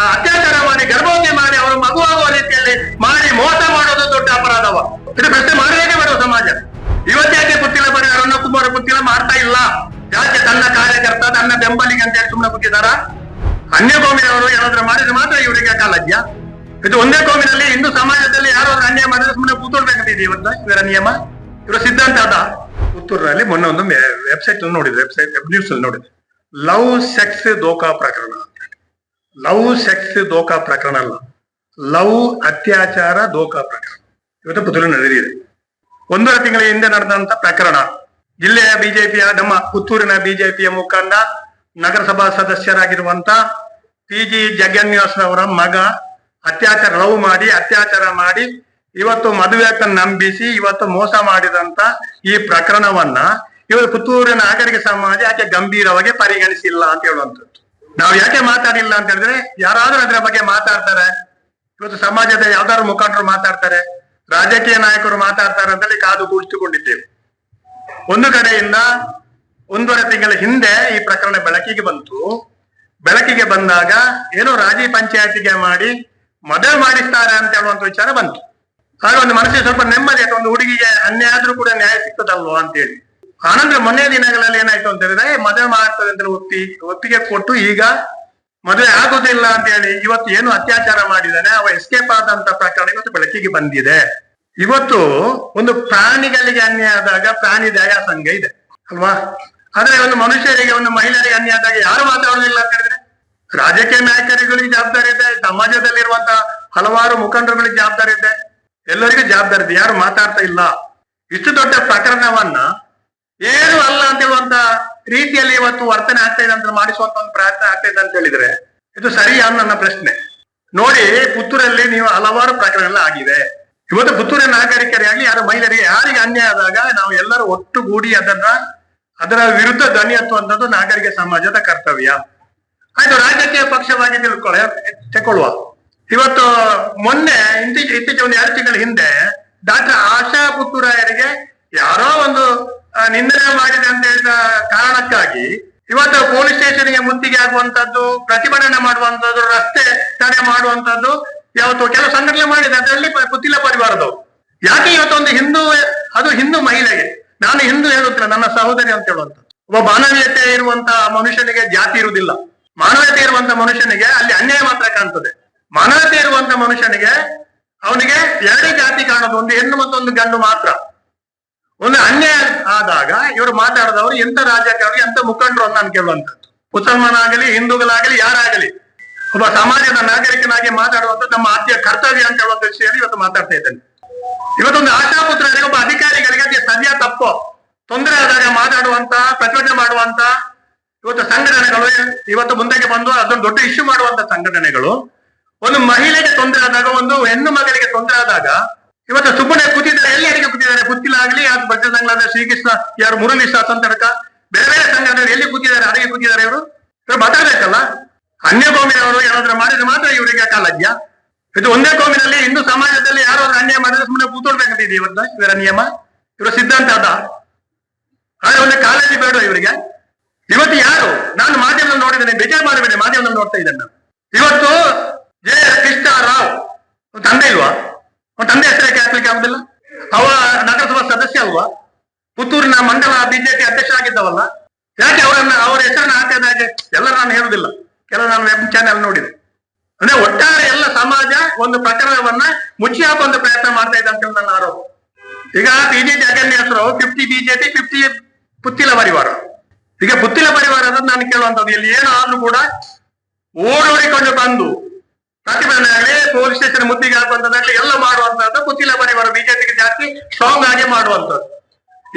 ಅತ್ಯಾಚಾರ ಮಾಡಿ, ಗರ್ಭವತಿ ಮಾಡಿ, ಅವರು ಮಗುವಾಗುವ ರೀತಿಯಲ್ಲಿ ಮಾಡಿ, ಮೋಸ ಮಾಡೋದು ದೊಡ್ಡ ಅಪರಾಧವ ಇದು ಪ್ರಶ್ನೆ ಮಾಡಲೇನೆ ಬೇಡ ಸಮಾಜ. ಯುವತಿಯಾಗಿ ಗೊತ್ತಿಲ್ಲ ಬರೀ ಕುಮಾರ್ ಗೊತ್ತಿಲ್ಲ ಮಾಡ್ತಾ ಇಲ್ಲ? ಯಾಕೆ ತನ್ನ ಕಾರ್ಯಕರ್ತ, ತನ್ನ ಬೆಂಬಲಿಗೆ ಅಂತ ಹೇಳಿ ಸುಮ್ಮನೆ ಕೂತಿದಾರ ಅನ್ಯ ಕೋಮಿನವರು ಏನಾದ್ರೂ ಮಾಡಿದ್ರೆ ಮಾತ್ರ ಇವರಿಗೆ ಕಾಲಜ್ಯ ಇದು ಒಂದೇ ಕೋಮಿನಲ್ಲಿ ಹಿಂದೂ ಸಮಾಜದಲ್ಲಿ ಯಾರಾದ್ರೂ ಅನ್ಯಾಯ ಮಾಡಿದ್ರೆ ಸುಮ್ಮನೆ ಕೂತ್ಕೊಳ್ಬೇಕಂತಿದೆ ಇವತ್ತ, ಇವರ ನಿಯಮ? ಇವರ ಸಿದ್ಧಾಂತ ಅದ? ಪುತ್ತೂರಿನಲ್ಲಿ ಮೊನ್ನೆ ಒಂದು ವೆಬ್ಸೈಟ್ ನೋಡಿದೆ ವೆಬ್ಸೈಟ್ ವೆಬ್ ನ್ಯೂಸ್ ಅಲ್ಲಿ ನೋಡಿದೆ ಲವ್ ಸೆಕ್ಸ್ ದೋಖಾ ಪ್ರಕರಣ. ಲವ್, ಸೆಕ್ಸ್ ದೋಖಾ ಪ್ರಕರಣ ಅಲ್ಲ. ಲವ್, ಅತ್ಯಾಚಾರ ದೋಖಾ ಪ್ರಕರಣ. ಇವತ್ತು ಪುತ್ತೂರು ನಡೆದಿದೆ ಒಂದೂವರೆ ತಿಂಗಳ ಹಿಂದೆ ನಡೆದಂತ ಪ್ರಕರಣ. ಜಿಲ್ಲೆಯ ಬಿಜೆಪಿಯ, ನಮ್ಮ ಪುತ್ತೂರಿನ ಬಿಜೆಪಿಯ ಮುಖಂಡ, ನಗರಸಭಾ ಸದಸ್ಯರಾಗಿರುವಂತ ಪಿ ಜಿ ಜಗನ್ಯಾಸ್ ಅವರ ಮಗ ಅತ್ಯಾಚಾರ, ಲವ್ ಮಾಡಿ, ಅತ್ಯಾಚಾರ ಮಾಡಿ ಇವತ್ತು ಮದುವೆ ನಂಬಿಸಿ, ಇವತ್ತು ಮೋಸ ಮಾಡಿದಂತ ಈ ಪ್ರಕರಣವನ್ನ ಇವತ್ತು ಪುತ್ತೂರಿನ ನಾಗರಿಕ ಸಮಾಜ ಯಾಕೆ ಗಂಭೀರವಾಗಿ ಪರಿಗಣಿಸಿಲ್ಲ ಅಂತ ಹೇಳುವಂಥದ್ದು. ನಾವು ಯಾಕೆ ಮಾತಾಡಿಲ್ಲ ಅಂತ ಹೇಳಿದ್ರೆ, ಯಾರಾದ್ರೂ ಅದರ ಬಗ್ಗೆ ಮಾತಾಡ್ತಾರೆ. ಇವತ್ತು ಸಮಾಜದ ಯಾವ್ದಾದ್ರು ಮುಖಂಡರು ಮಾತಾಡ್ತಾರೆ, ರಾಜಕೀಯ ನಾಯಕರು ಮಾತಾಡ್ತಾರೆ ಅಂತೇಳಿ ಕಾದು ಕೂಡಿಸಿಕೊಂಡಿದ್ದೇವೆ ಒಂದು ಕಡೆಯಿಂದ ಒಂದೂವರೆ ತಿಂಗಳ ಹಿಂದೆ ಈ ಪ್ರಕರಣ ಬೆಳಕಿಗೆ ಬಂತು. ಬೆಳಕಿಗೆ ಬಂದಾಗ ಏನೋ ರಾಜಿ ಪಂಚಾಯತಿಗೆ ಮಾಡಿ ಮದುವೆ ಮಾಡಿಸ್ತಾರೆ ಅಂತ ಹೇಳುವಂತ ವಿಚಾರ ಬಂತು. ಆಗ ಒಂದು ಮನಸ್ಸಿಗೆ ಸ್ವಲ್ಪ ನೆಮ್ಮದಿ, ಅಥವಾ ಒಂದು ಹುಡುಗಿಗೆ ಅನ್ಯಾಯ ಆದ್ರೂ ಕೂಡ ನ್ಯಾಯ ಸಿಗ್ತದಲ್ವಾ ಅಂತ ಹೇಳಿ ಆನಂತರ ಮೊನ್ನೆ ದಿನಗಳಲ್ಲಿ ಏನಾಯ್ತು ಅಂತ ಹೇಳಿದ್ರೆ ಮದುವೆ ಮಾಡ್ತದೆ ಅಂತ ಒಪ್ಪಿ ಒಪ್ಪಿಗೆ ಕೊಟ್ಟು ಈಗ ಮದುವೆ ಆಗುದಿಲ್ಲ ಅಂತ ಹೇಳಿ ಇವತ್ತು ಏನು ಅತ್ಯಾಚಾರ ಮಾಡಿದಾನೆ ಅವ ಎಸ್ಕೇಪ್ ಆದಂತ ಪ್ರಕರಣ ಇವತ್ತು ಬೆಳಕಿಗೆ ಬಂದಿದೆ. ಇವತ್ತು ಒಂದು ಪ್ರಾಣಿಗಳಿಗೆ ಅನ್ಯಾಯ ಆದಾಗ ಪ್ರಾಣಿ ದಯಾ ಸಂಘ ಇದೆ, ಅಲ್ವಾ? ಆದ್ರೆ ಒಂದು ಮನುಷ್ಯರಿಗೆ, ಒಂದು ಮಹಿಳೆಯರಿಗೆ ಅನ್ಯ ಆದಾಗ ಯಾರು ಮಾತಾಡೋದಿಲ್ಲ ಅಂತ ಹೇಳಿದ್ರೆ? ರಾಜಕೀಯ ನಾಯಕರಿಗಳಿಗೆ ಜವಾಬ್ದಾರಿ ಇದೆ ಸಮಾಜದಲ್ಲಿರುವಂತಹ ಹಲವಾರು ಮುಖಂಡರುಗಳಿಗೆ ಜವಾಬ್ದಾರಿ ಇದೆ. ಎಲ್ಲರಿಗೂ ಜವಾಬ್ದಾರಿ ಇದೆ, ಯಾರು ಮಾತಾಡ್ತಾ ಇಲ್ಲ. ಇಷ್ಟು ದೊಡ್ಡ ಪ್ರಕರಣವನ್ನ ಏನು ಅಲ್ಲ ಅಂತ ಹೇಳುವಂತ ರೀತಿಯಲ್ಲಿ ಇವತ್ತು ವರ್ತನೆ ಆಗ್ತಾ ಇದೆ ಅಂತ ಮಾಡಿಸುವಂತ ಒಂದು ಪ್ರಯತ್ನ ಆಗ್ತಾ ಇದೆ ಅಂತ ಹೇಳಿದ್ರೆ, ಇದು ಸರಿಯಾ ನನ್ನ ಪ್ರಶ್ನೆ. ನೋಡಿ, ಪುತ್ತೂರಲ್ಲಿ ನೀವು ಹಲವಾರು ಪ್ರಕರಣಗಳು ಆಗಿದೆ. ಇವತ್ತು ಪುತ್ತೂರಿನ ಆಗಲಿ ಯಾರು ಮಹಿಳೆಯರಿಗೆ ಯಾರಿಗೆ ಅನ್ಯಾಯ ಆದಾಗ ನಾವು ಎಲ್ಲರೂ ಒಟ್ಟುಗೂಡಿ ಅದನ್ನ, ಅದರ ವಿರುದ್ಧ ಧ್ವನಿ ಹತ್ತುವಂಥದ್ದು ನಾಗರಿಕ ಸಮಾಜದ ಕರ್ತವ್ಯ. ಆಯ್ತು, ರಾಜಕೀಯ ಪಕ್ಷವಾಗಿ ತಿಳ್ಕೊಳ್ಳ ತಗೊಳ್ಳುವ ಇವತ್ತು ಮೊನ್ನೆ ಇತ್ತೀಚೆ ಇತ್ತೀಚೆ ಒಂದು ಎರಡು ತಿಂಗಳ ಹಿಂದೆ, ಡಾಕ್ಟರ್ ಆಶಾ ಪುತ್ತೂರಾಯರಿಗೆ ಯಾರೋ ಒಂದು ನಿಂದನೆ ಮಾಡಿದೆ ಅಂತ ಹೇಳಿದ ಕಾರಣಕ್ಕಾಗಿ ಇವತ್ತು ಪೊಲೀಸ್ ಸ್ಟೇಷನ್ಗೆ ಮುತ್ತಿಗೆ ಆಗುವಂತದ್ದು ಪ್ರತಿಭಟನೆ ಮಾಡುವಂತದ್ದು ರಸ್ತೆ ತಡೆ ಮಾಡುವಂತದ್ದು ಯಾವತ್ತು ಕೆಲವು ಸಂಘಟನೆ ಮಾಡಿದೆ, ಅದರಲ್ಲಿ ಪುತ್ತಿಲ ಯಾಕೆ ಯಾಕೆ ಇವತ್ತೊಂದು ಹಿಂದೂ, ಅದು ಹಿಂದೂ ಮಹಿಳೆಗೆ? ನಾನು ಹಿಂದೂ ಹೇಳುತ್ತಿಲ್ಲ, ನನ್ನ ಸಹೋದರಿ ಅಂತ ಹೇಳುವಂತ ಒಬ್ಬ ಮಾನವೀಯತೆ ಇರುವಂತ ಮನುಷ್ಯನಿಗೆ ಜಾತಿ ಇರುವುದಿಲ್ಲ. ಮಾನವೀಯತೆ ಇರುವಂತ ಮನುಷ್ಯನಿಗೆ ಅಲ್ಲಿ ಅನ್ಯಾಯ ಮಾತ್ರ ಕಾಣ್ತದೆ. ಮಾನವತೆ ಇರುವಂತ ಮನುಷ್ಯನಿಗೆ ಅವನಿಗೆ ಎರಡೇ ಜಾತಿ ಕಾಣೋದು, ಒಂದು ಹೆಣ್ಣು ಮತ್ತೊಂದು ಒಂದು ಗಂಡು ಮಾತ್ರ. ಒಂದು ಅನ್ಯಾಯ ಆದಾಗ ಇವರು ಮಾತಾಡಿದವರು ಎಂತ ರಾಜಕಾರಣಿ ಎಂತ ಮುಖಂಡರು ಅಂತ ನಾನು ಕೇಳುವಂಥದ್ದು. ಮುಸಲ್ಮಾನ ಆಗಲಿ ಹಿಂದೂಗಳಾಗಲಿ, ಯಾರಾಗಲಿ, ಒಬ್ಬ ಸಮಾಜದ ನಾಗರಿಕನಾಗಿ ಮಾತಾಡುವಂತ ನಮ್ಮ ಆದ್ಯ ಕರ್ತವ್ಯ ಅಂತ ಹೇಳುವಂತ ವಿಷಯದಲ್ಲಿ ಇವತ್ತು ಮಾತಾಡ್ತಾ ಇದ್ದೇನೆ. ಇವತ್ತೊಂದು ಆಶಾಪುತ್ರರಿಗೆ ಒಬ್ಬ ಅಧಿಕಾರಿಗಳಿಗೆ ಅದೇ ಸದ್ಯ ತಪ್ಪು. ತೊಂದರೆ ಆದಾಗ ಮಾತಾಡುವಂತ ಪ್ರಚೋದನೆ ಮಾಡುವಂತ ಇವತ್ತು ಸಂಘಟನೆಗಳು, ಇವತ್ತು ಮುಂದಕ್ಕೆ ಬಂದು ಅದೊಂದು ದೊಡ್ಡ ಇಶ್ಯೂ ಮಾಡುವಂತ ಸಂಘಟನೆಗಳು. ಒಂದು ಮಹಿಳೆಗೆ ತೊಂದರೆ ಆದಾಗ, ಒಂದು ಹೆಣ್ಣು ಮಗಳಿಗೆ ತೊಂದರೆ ಆದಾಗ ಇವತ್ತು ಸುಮ್ಮನೆ ಕೂತಿದ್ದಾರೆ. ಎಲ್ಲಿ ಯಾರಿಗೆ ಕೂತಿದ್ದಾರೆ? ಗೊತ್ತಿಲ್ಲ ಆಗಲಿ. ಅದು ಭಜ ಸಂಘದ ಶ್ರೀಕೃಷ್ಣ, ಯಾರು ಮುರಳಿ ಅಂತ ಬೇರೆ ಬೇರೆ ಸಂಘಟನೆ ಎಲ್ಲಿ ಕೂತಿದ್ದಾರೆ ಅದಕ್ಕೆ ಕೂತಿದ್ದಾರೆ ಇವರು? ಇವರು ಮಾತಾಡ್ಬೇಕಲ್ಲ? ಅನ್ಯ ಕೋಮಿನವರು ಏನಾದ್ರೂ ಮಾಡಿದ್ರೆ ಮಾತ್ರ ಇವರಿಗೆ ಕಾಲಜ್ಯ ಇದು ಒಂದೇ ಕೋಮಿನಲ್ಲಿ ಹಿಂದೂ ಸಮಾಜದಲ್ಲಿ ಯಾರು ಅನ್ಯಾಯ ಮಾಡಿದ್ರೆ ಸುಮ್ಮನೆ ಕೂತ್ಕೊಳ್ಬೇಕಂತಿದೆ ಇವತ್ತು ಇವರ ನಿಯಮ. ಇವರ ಸಿದ್ಧಾಂತ ಅದ. ಆದ್ರೆ ಒಂದು ಕಾಳಜಿ ಬೇಡ ಇವರಿಗೆ. ಇವತ್ತು ಯಾರು? ನಾನು ಮಾಧ್ಯಮದಲ್ಲಿ ನೋಡಿದ್ದೇನೆ. ಬೇಜಾರು ಮಾಡಬೇಡಿ. ಮಾಧ್ಯಮದಲ್ಲಿ ನೋಡ್ತಾ ಇದ್ದೇನೆ ಇವತ್ತು ಜೆ ಕೃಷ್ಣ ರಾವ್ ತಂದೆ ಇಲ್ವಾ? ತಂದೆ ಹೆಸರಕ್ಕೆ ಹಾಕ್ಲಿಕ್ಕೆ ಆಗುದಿಲ್ಲ. ಅವ ನಗರಸಭಾ ಸದಸ್ಯ ಅಲ್ವಾ? ಪುತ್ತೂರಿನ ಮಂಡಲ ಬಿಜೆಪಿ ಅಧ್ಯಕ್ಷ ಆಗಿದ್ದವಲ್ಲ ಯಾಕೆ ಅವರನ್ನ ಅವರ ಹೆಸರನ್ನ ಹಾಕಿದ ಹಾಗೆ ಎಲ್ಲ ನಾನು ಹೇಳುದಿಲ್ಲ. ಕೆಲವು ನಾನು ವೆಬ್ ಚಾನೆಲ್ ನೋಡಿದೆ. ಅಂದ್ರೆ ಒಟ್ಟಾರೆ ಎಲ್ಲ ಸಮಾಜ ಒಂದು ಪ್ರಕರಣವನ್ನ ಮುಚ್ಚಿ ಹಾಕುವಂತ ಪ್ರಯತ್ನ ಮಾಡ್ತಾ ಇದೆ ಅಂತ ನನ್ನ ಆರೋಪ. ಈಗ ಬಿಜೆಪಿ ಅಗಣ್ಯ ಹೆಸರು ಫಿಫ್ಟಿ ಬಿಜೆಪಿ ಫಿಫ್ಟಿ ಪುತ್ತಿಲ ಪರಿವಾರ. ಈಗ ಪುತ್ತಿಲ ಪರಿವಾರ ನಾನು ಕೇಳುವಂತದ್ದು ಇಲ್ಲಿ ಏನು ಆದ್ರೂ ಕೂಡ ಓಡೋಡಿಕೊಂಡು ಬಂದು ಪ್ರತಿಭಟನೆ ಆಗಲಿ ಪೊಲೀಸ್ ಸ್ಟೇಷನ್ ಮುತ್ತಿಗೆ ಹಾಕುವಂತದ್ದಾಗಲಿ ಎಲ್ಲ ಮಾಡುವಂತದ್ದು ಪುತ್ತಿಲ ಪರಿವಾರ ಬಿಜೆಪಿಗೆ ಜಾಸ್ತಿ ಸ್ಟ್ರಾಂಗ್ ಆಗಿ ಮಾಡುವಂತದ್ದು.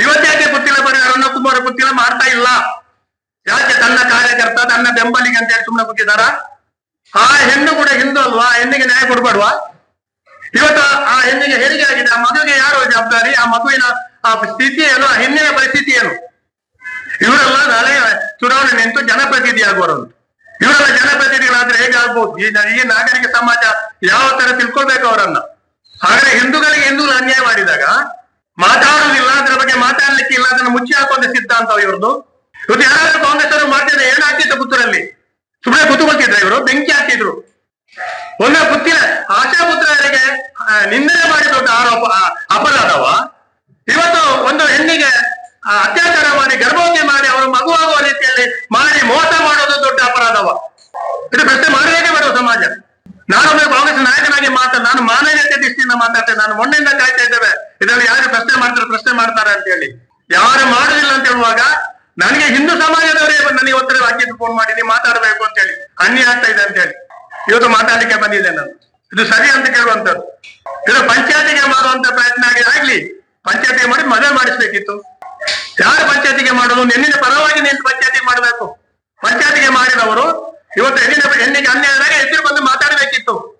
ಇವತ್ತೇ ಪುತ್ತಿಲ ಪರಿವಾರವನ್ನು ಕುಮಾರ ಪುತ್ತಿಲ ಮಾಡ್ತಾ ಇಲ್ಲ. ಯಾಕೆ ತನ್ನ ಕಾರ್ಯಕರ್ತ, ತನ್ನ ಬೆಂಬಲಿಗೆ ಅಂತ ಹೇಳಿ ಸುಮ್ಮನೆ ಕೂತಿದಾರ ಆ ಹೆಣ್ಣು ಕೂಡ ಹಿಂದೂ ಅಲ್ವಾ? ಆ ಹೆಣ್ಣಿಗೆ ನ್ಯಾಯ ಕೊಡ್ಬೇಡ್ವಾ? ಇವತ್ತು ಆ ಹೆಣ್ಣಿಗೆ ಹೆರಿಗೆ ಆಗಿದೆ. ಆ ಮಗುವಿಗೆ ಯಾರು ಜವಾಬ್ದಾರಿ? ಆ ಮಗುವಿನ ಆ ಸ್ಥಿತಿ ಏನು? ಆ ಹೆಣ್ಣಿನ ಪರಿಸ್ಥಿತಿ ಏನು? ಇವರೆಲ್ಲ ನಾಳೆ ಚುನಾವಣೆ ನಿಂತು ಜನಪ್ರತಿನಿಧಿ ಆಗುವರು ಇವರೆಲ್ಲ ಜನಪ್ರತಿನಿಧಿಗಳಾದ್ರೆ ಹೇಗೆ ಈ ನಾಗರಿಕ ಸಮಾಜ ಯಾವ ತರ ತಿಳ್ಕೊಳ್ಬೇಕು ಅವರನ್ನ? ಹಾಗಾದ್ರೆ ಹಿಂದೂಗಳಿಗೆ ಹಿಂದೂಗಳು ಅನ್ಯಾಯ ಮಾಡಿದಾಗ ಮಾತಾಡುವುದಿಲ್ಲ, ಅದರ ಬಗ್ಗೆ ಮಾತಾಡ್ಲಿಕ್ಕೆ ಇಲ್ಲ, ಅದನ್ನ ಮುಚ್ಚಿ ಹಾಕುವಂತ ಸಿದ್ಧಾಂತ ಇವ್ರದ್ದು. ಇವತ್ತು ಯಾರಾದ್ರೂ ಕಾಂಗ್ರೆಸ್ ಅವರು ಮಾಡ್ತಿದ್ರೆ ಏನಾಗ್ತಿತ್ತು ಪುತ್ತೂರಲ್ಲಿ? ಸುಮ್ಮನೆ ಕೂತ್ಕೊಳ್ತಿದ್ರು ಇವರು? ಬೆಂಕಿ ಹಾಕಿದ್ರು ಒಂದ ಪುತ್ತಿನ ಆಶಾ ಪುತ್ರರಿಗೆ ನಿಂದನೆ ಮಾಡಿ ದೊಡ್ಡ ಆರೋಪ ಅಪರಾಧವ ಇವತ್ತು ಒಂದು ಹೆಣ್ಣಿಗೆ ಅತ್ಯಾಚಾರ ಮಾಡಿ, ಗರ್ಭವತಿ ಮಾಡಿ ಅವರು ಮಗುವಾಗುವ ರೀತಿಯಲ್ಲಿ ಮಾಡಿ ಮೋಸ ಮಾಡೋದು ದೊಡ್ಡ ಅಪರಾಧವ ಇದು ಪ್ರಶ್ನೆ ಮಾಡಲೇನೆ ಬೇಡ ಸಮಾಜ. ನಾನೊಬ್ಬ ಕಾಂಗ್ರೆಸ್ ನಾಯಕನಾಗಿ ಮಾತಾ ನಾನು ಮಾನವೀಯತೆ ದೃಷ್ಟಿಯಿಂದ ಮಾತಾಡ್ತೇನೆ. ನಾನು ಮೊನ್ನೆಯಿಂದ ಕಾಯ್ತಾ ಇದ್ದೇವೆ. ಇದರಲ್ಲಿ ಯಾರು ಪ್ರಶ್ನೆ ಮಾಡ್ತಾರೆ ಪ್ರಶ್ನೆ ಮಾಡ್ತಾರೆ ಅಂತ ಹೇಳಿ. ಯಾರು ಮಾಡುದಿಲ್ಲ ಅಂತ ಹೇಳುವಾಗ ನನಗೆ ಹಿಂದೂ ಸಮಾಜದವರೇ ನನಗೆ ಒತ್ತಡ ಹಾಕಿದ್ದು ಫೋನ್ ಮಾಡಿ, ನೀವು ಮಾತಾಡಬೇಕು ಅಂತ ಹೇಳಿ. ಅನ್ಯ ಆಗ್ತಾ ಇದೆ ಅಂತ ಹೇಳಿ. ಇವತ್ತು ಮಾತಾಡ್ಲಿಕ್ಕೆ ಬಂದಿದೆ ನಾನು. ಇದು ಸರಿ ಅಂತ ಕೇಳುವಂತದ್ದು ಇದು ಪಂಚಾಯತಿಗೆ ಮಾಡುವಂತ ಪ್ರಯತ್ನ ಆಗಿ ಆಗ್ಲಿ, ಪಂಚಾಯತಿಗೆ ಮಾಡಿ ಮದುವೆ ಮಾಡಿಸ್ಬೇಕಿತ್ತು. ಯಾರು ಪಂಚಾಯತಿಗೆ ಮಾಡೋದು ನಿನ್ನಿಂದ ಪರವಾಗಿ ನಿಂತು ಪಂಚಾಯತಿ ಮಾಡಬೇಕು. ಪಂಚಾಯತಿಗೆ ಮಾಡಿದವರು ಇವತ್ತು ಹೆಣ್ಣಿನ ಹೆಣ್ಣಿಗೆ ಅನ್ಯಾಯ ಆದಾಗ ಎದುರು ಬಂದು ಮಾತಾಡಬೇಕಿತ್ತು.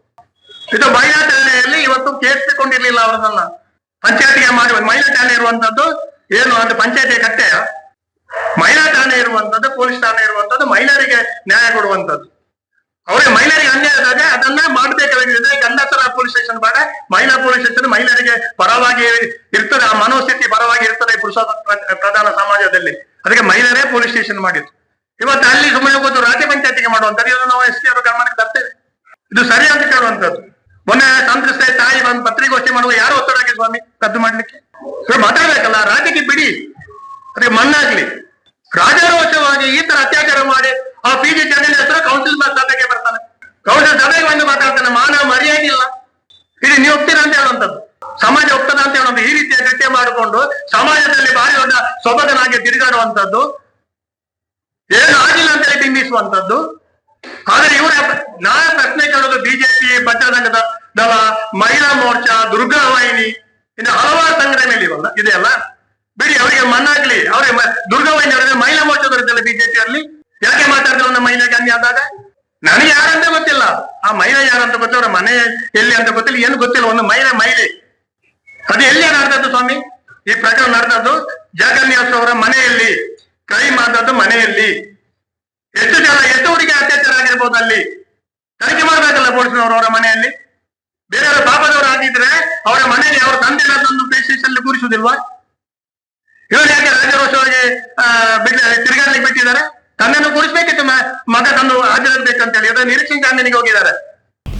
ಇದು ಮಹಿಳಾ ಠಾಣೆಯಲ್ಲಿ ಇವತ್ತು ಕೇಳಿಸಿಕೊಂಡಿರ್ಲಿಲ್ಲ ಅವರನ್ನ ಪಂಚಾಯತಿಗೆ ಮಾಡಿ ಮಹಿಳಾ ಠಾಣೆ ಇರುವಂತದ್ದು ಏನು ಅಂತ ಪಂಚಾಯತಿ ಕಟ್ಟೆಯ ಮಹಿಳಾ ಠಾಣೆ ಇರುವಂತದ್ದು, ಪೊಲೀಸ್ ಠಾಣೆ ಇರುವಂತದ್ದು, ಮಹಿಳೆಯರಿಗೆ ನ್ಯಾಯ ಕೊಡುವಂತದ್ದು. ಅವರೇ ಮಹಿಳೆಯರಿಗೆ ಅನ್ಯಾಯ ಆದಾಗ ಅದನ್ನ ಮಾಡಬೇಕಾಗಿದೆ ಗಂಡಸರ ಪೊಲೀಸ್ ಸ್ಟೇಷನ್ ಬೇಡ ಮಹಿಳಾ ಪೊಲೀಸ್ ಸ್ಟೇಷನ್ ಮಹಿಳೆಯರಿಗೆ ಪರವಾಗಿ ಇರ್ತದೆ. ಆ ಮನೋಸ್ಥಿತಿ ಪರವಾಗಿ ಇರ್ತದೆ ಪುರುಷ ಪ್ರ- ಪ್ರಧಾನ ಸಮಾಜದಲ್ಲಿ. ಅದಕ್ಕೆ ಮಹಿಳೆಯರೇ ಪೊಲೀಸ್ ಸ್ಟೇಷನ್ ಮಾಡಿದ್ರು. ಇವತ್ತು ಅಲ್ಲಿ ಸುಮ್ಮನೆ ಕೂತು ರಾಜ್ಯ ಪಂಚಾಯತಿಗೆ ಮಾಡುವಂತಾರೆ ಇದನ್ನು ನಾವು ಎಸ್ ಟಿ ಅವರ ಗಮನಕ್ಕೆ ತರ್ತೇವೆ. ಇದು ಸರಿ ಅಂತ ಕೇಳುವಂತದ್ದು ಮೊನ್ನೆ ಸಂತ್ರಸ್ತೆ ತಾಯಿ ಬಂದು ಪತ್ರಿಕೋಷ್ಠಿ ಮಾಡುವ ಯಾರು ಒತ್ತಡ ಹಾಕಿ ಸ್ವಾಮಿ? ಕದ್ದು ಮಾಡ್ಲಿಕ್ಕೆ? ಇವ್ರು ಮಾತಾಡ್ಬೇಕಲ್ಲ, ರಾಜ್ಯಕ್ಕೆ ಬಿಡಿ. ಅದಕ್ಕೆ ಮಣ್ಣಾಗ್ಲಿ. ರಾಜಾರೋಷವಾಗಿ ಈ ತರ ಅತ್ಯಾಚಾರ ಮಾಡಿ ಆ ಪಿ ಜಿ ಚಾನೆಲ್ ಹೆಸರು ಕೌನ್ಸಿಲ್ ಸಭೆಗೆ ಬರ್ತಾನೆ. ಕೌನ್ಸಿಲ್ ಸಭೆಗೆ ಬಂದು ಮಾತಾಡ್ತಾನೆ, ಮಾನವ ಮರ್ಯಾದೆ ಇಲ್ಲ. ಇಲ್ಲಿ ನೀವು ಒಪ್ತೀರಾ ಅಂತ ಹೇಳುವಂಥದ್ದು. ಸಮಾಜ ಒಪ್ತದ ಅಂತ ಹೇಳುವಂತ ಈ ರೀತಿಯ ಕೃತ್ಯ ಮಾಡಿಕೊಂಡು ಸಮಾಜದಲ್ಲಿ ಭಾರಿ ದೊಡ್ಡ ಸೊಬಗನಾಗಿ ತಿರುಗಾಡುವಂತದ್ದು ಏನು ಆಗಿಲ್ಲ ಅಂತ ಹೇಳಿ ಬಿಂಬಿಸುವಂತದ್ದು ಆದ್ರೆ ಇವರ ನಾ ಪ್ರಶ್ನೆ ಕೇಳೋದು ಬಿಜೆಪಿ ಬಚ್ಚದಂಗದ ದಳ, ಮಹಿಳಾ ಮೋರ್ಚಾ, ದುರ್ಗಾ ವಾಹಿನಿ, ಇನ್ನು ಹಲವಾರು ಸಂಘಟನೆಗಳು ಇವಲ್ಲ ಇದೆಯಲ್ಲ? ಬಿಡಿ, ಅವರಿಗೆ ಮಣ್ಣಾಗ್ಲಿ ಅವ್ರಿಗೆ ದುರ್ಗಾ ವಾಹಿನಿ ಅವರಿಗೆ ಮಹಿಳಾ ಬಿಜೆಪಿ ಅಲ್ಲಿ? ಯಾಕೆ ಮಾತಾಡ್ತಾರೆ ಒಂದು ಮಹಿಳೆಗೆ ಅನ್ಯ ಆದಾಗ? ನನಗೆ ಯಾರಂತ ಗೊತ್ತಿಲ್ಲ. ಆ ಮಹಿಳೆ ಯಾರಂತ ಗೊತ್ತಿಲ್ಲ, ಅವರ ಮನೆ ಎಲ್ಲಿ ಅಂತ ಗೊತ್ತಿಲ್ಲ, ಏನು ಗೊತ್ತಿಲ್ಲ, ಒಂದು ಮಹಿಳೆ ಮಹಿಳೆ. ಅದು ಎಲ್ಲಿ ನಡೆದದ್ದು ಸ್ವಾಮಿ? ಈ ಪ್ರಕರಣ ನಡೆದದ್ದು ಜಗನ್ಯಾಸ್ ಅವರ ಮನೆಯಲ್ಲಿ. ಕ್ರೈಮ್ ಆದದ್ದು ಮನೆಯಲ್ಲಿ. ಎಷ್ಟು ಜನ ಹುಡುಗಿ ಅತ್ಯಾಚಾರ ಆಗಿರ್ಬೋದು ಅಲ್ಲಿ? ತನಿಖೆ ಮಾಡ್ಬೇಕಲ್ಲ ಪೊಲೀಸ್ನವರು ಅವರ ಮನೆಯಲ್ಲಿ? ಬೇರೆಯವರ ಪಾಪದವರು ಆಗಿದ್ರೆ ಅವರ ಮನೆಯಲ್ಲಿ ಅವರ ತಂದೆ ತಂದು ಪ್ಲೇಸ್ಟೇಷನ್ ಸ್ಟೇಷನ್ ಕೂರಿಸುವುದಿಲ್ವಾ? ಇವರು ಯಾಕೆ ರಾಜ್ಯವಾಗಿ ತಿರುಗಾಡ್ಲಿಕ್ಕೆ ಬಿಟ್ಟಿದ್ದಾರೆ? ತಂದೆಯನ್ನು ಕೂರಿಸ್ಬೇಕಿತ್ತು ಮಗ ತಂದು ಹಾಜರಾಗಬೇಕಂತ ಹೇಳಿ ಅದರ ನಿರೀಕ್ಷೆ ಹೋಗಿದ್ದಾರೆ.